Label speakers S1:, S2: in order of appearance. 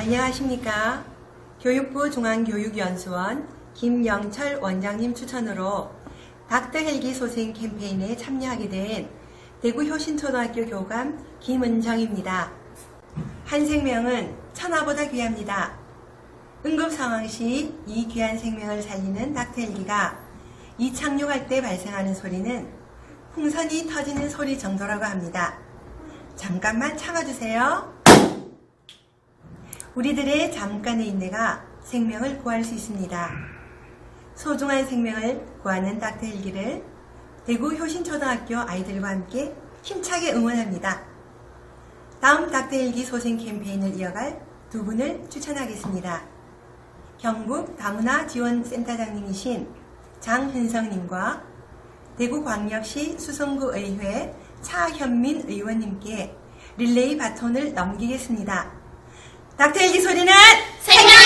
S1: 안녕하십니까. 교육부 중앙교육연수원 김영철 원장님 추천으로 닥터 헬기 소생 캠페인에 참여하게 된 대구 효신초등학교 교감 김은정입니다. 한 생명은 천하보다 귀합니다. 응급 상황 시 이 귀한 생명을 살리는 닥터 헬기가 이 착륙할 때 발생하는 소리는 풍선이 터지는 소리 정도라고 합니다. 잠깐만 참아주세요. 우리들의 잠깐의 인내가 생명을 구할 수 있습니다. 소중한 생명을 구하는 닥터 헬기를 대구 효신초등학교 아이들과 함께 힘차게 응원합니다. 다음 닥터 헬기 소생 캠페인을 이어갈 두 분을 추천하겠습니다. 경북 다문화 지원센터장님이신 장흔성님과 대구광역시 수성구 의회 차현민 의원님께 릴레이 바톤을 넘기겠습니다. 닥터 헬기 소리는
S2: 생명